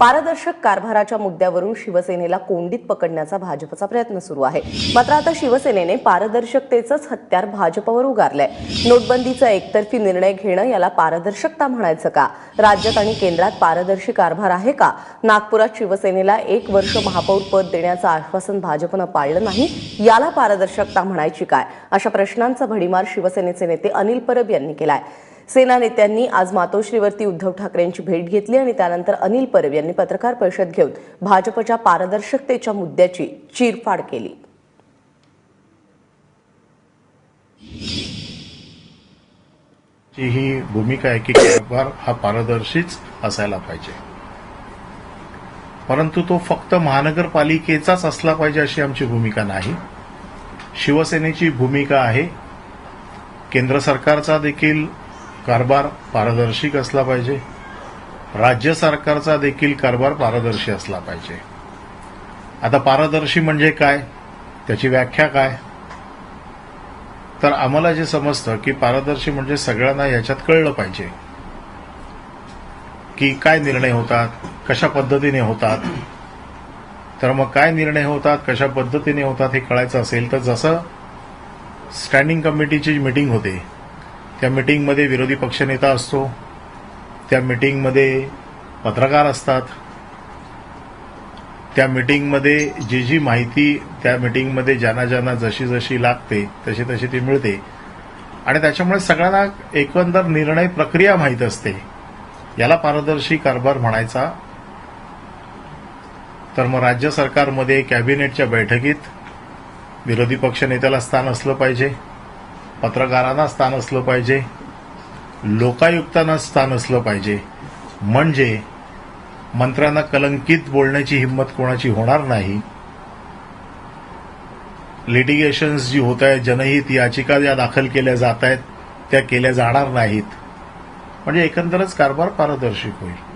पारदर्शक कारभाराच्या मुद्द्यावरून शिवसेनेला कोंडीत पकडण्याचा भाजपचा प्रयत्न सुरू आहे. मात्र आता शिवसेनेने पारदर्शकतेचंच हत्यार भाजपवर उगारलंय. नोटबंदीचा एकतर्फी निर्णय घेणं याला पारदर्शकता म्हणायचं का? राज्यात आणि केंद्रात पारदर्शी कारभार आहे का? नागपुरात शिवसेनेला एक वर्ष महापौर पद देण्याचं आश्वासन भाजपनं पाळलं नाही याला पारदर्शकता म्हणायची काय? अशा प्रश्नांचा भडीमार शिवसेनेचे नेते अनिल परब यांनी केलाय. सेना नेत्यांनी आज मातोश्रीवरती उद्धव ठाकरेंची भेट घेतली आणि त्यानंतर अनिल परब यांनी पत्रकार परिषद घेऊन भाजपच्या पारदर्शकतेच्या मुद्द्याची चिरफाड केली. ही भूमिका आहे की कारभार हा पारदर्शीच असायला पाहिजे. परंतु तो फक्त महानगरपालिकेचाच असला पाहिजे अशी आमची भूमिका नाही. शिवसेनेची भूमिका आहे. केंद्र सरकारचा देखील कारभार पारदर्शी असला पाहिजे? राज्य सरकारचा देखील कारभार पारदर्शी असला पाहिजे. आता पारदर्शी म्हणजे काय? त्याची व्याख्या काय? तर आम्हाला जे समजतं की पारदर्शी म्हणजे सगळ्यांना याच्यात कळलं पाहिजे. की काय निर्णय होतात? कशा पद्धतीने होतात? तर मग काय निर्णय होतात? कशा पद्धतीने होतात हे कळायचं असेल तर जसं स्टँडिंग कमिटीची मीटिंग होते त्या मीटिंगमध्ये विरोधी पक्षनेता असतो. त्या मीटिंगमध्ये पत्रकार असतात. त्या मीटिंगमध्ये जी जी माहिती त्या मीटिंगमध्ये ज्यांना ज्यांना जशी जशी लागते तशी तशी ती मिळते. आणि त्याच्यामुळे सगळ्यांना एकंदर निर्णय प्रक्रिया माहीत असते. याला पारदर्शी कारभार म्हणायचा. तर मग राज्य सरकारमध्ये कॅबिनेटच्या बैठकीत विरोधी पक्षनेत्याला स्थान असलं पाहिजे. पत्रकारांना स्थान असलं पाहिजे. लोकायुक्तांना स्थान असलं पाहिजे. म्हणजे मंत्र्यांना कलंकित बोलण्याची हिंमत कोणाची होणार नाही. लिटिगेशन्स जी होत आहेत जनहित याचिका ज्या दाखल केल्या जात आहेत त्या केल्या जाणार नाहीत. म्हणजे एकंदरच कारभार पारदर्शक होईल.